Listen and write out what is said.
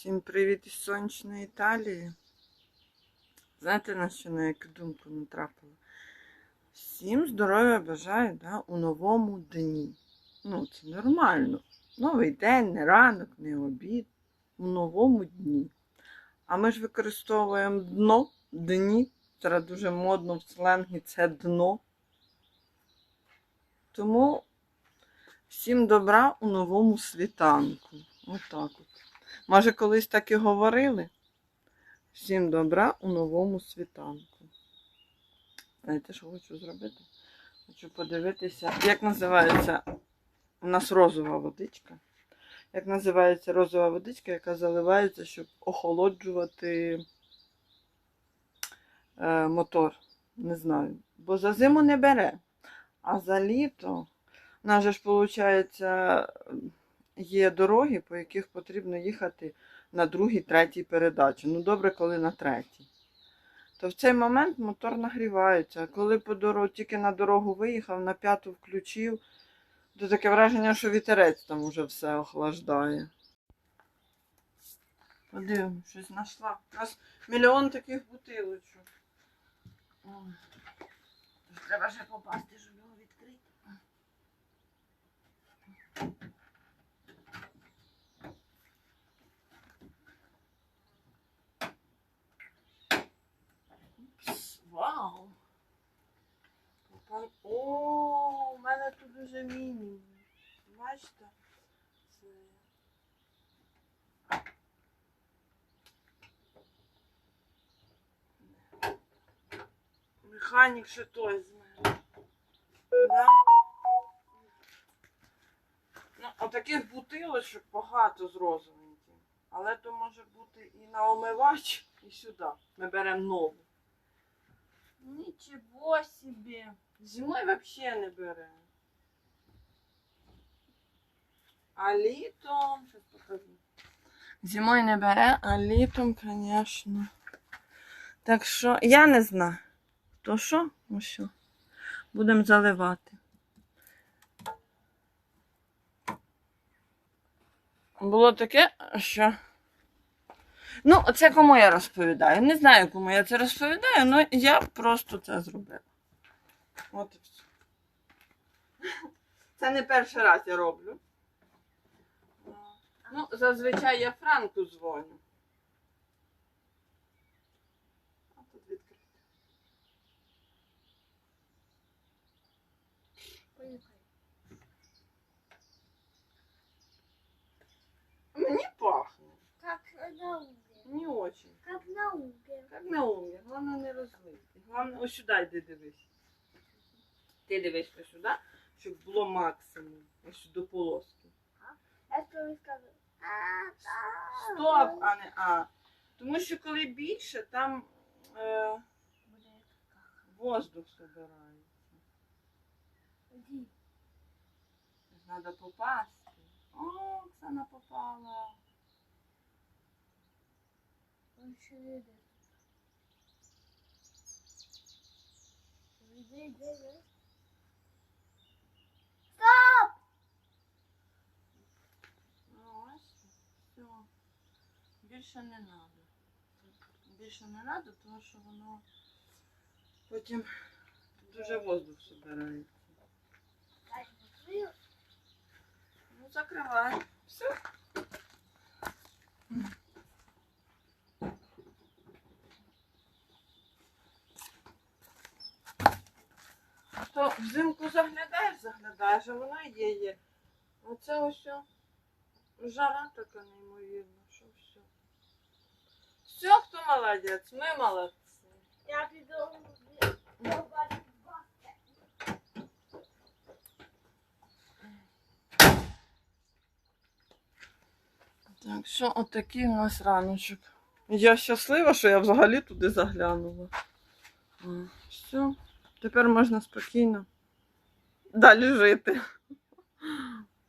Всім привіт із сонячної Італії. Знаєте, на що на яку думку натрапила? Всім здоров'я бажаю да, у новому дні. Ну, це нормально. Новий день, не ранок, не обід. У новому дні. А ми ж використовуємо дно, дні. Зараз дуже модно в сленгі це дно. Тому всім добра у новому світанку. Отак от. Може, колись так і говорили? Всім добра у новому світанку. Знаєте, що хочу зробити? Хочу подивитися, як називається у нас розова водичка. Як називається розова водичка, яка заливається, щоб охолоджувати е, мотор. Не знаю. Бо за зиму не бере. А за літо, у нас же ж, виходить, є дороги, по яких потрібно їхати на другій, третій передачі. Ну, добре, коли на третій. То в цей момент мотор нагрівається. Коли по дорогу, тільки на дорогу виїхав, на п'яту включив, то таке враження, що вітерець там уже все охлаждає. Подивимось, щось знайшла. У нас мільйон таких бутилочок. Треба ще попасти, щоб мене тут уже мінімум. Бачите? Це... Механік ще той з мене. Да? Ну, отаких бутилочок багато з розовеньким. Але то може бути і на омивач, і сюди. Ми беремо нову. Нічого собі. Зимою взагалі не бере. А літом. Покажу. Зимою не бере, а літом, звісно. Так що я не знаю. То що? Ну що? Будемо заливати. Було таке, що. Ну, це кому я розповідаю. Не знаю, кому я це розповідаю, але я просто це зробила. От і все. Це не перший раз я роблю. Ну, зазвичай я Франку дзвоню. А тут відкрито. Мені пахне. Как на угле. Не очень. Как на угле. Як на умі, головне не розлити. Головне, ось сюди йди дивись. Ти дивись сюди, щоб було максимум. Ось до полоски. Я что скажу? А, да. Стоп, а не а. Тому що коли більше, там е, воздух збирається. Иди. Треба попасти. О, Оксана попала. Он еще идет. Иди, иди, иди. Стоп! Ну, ось. Все. Більше не треба. Більше не треба, тому що воно потім дуже воздух збирається. Ну, закривай. Все. То взимку заглядаєш, заглядаєш, а воно є є. Оце ось жара така неймовірна. Все, хто молодець, ми молодці. Я приду. Так, що отакий у нас раночок. Я щаслива, що я взагалі туди заглянула. Все, тепер можна спокійно далі жити.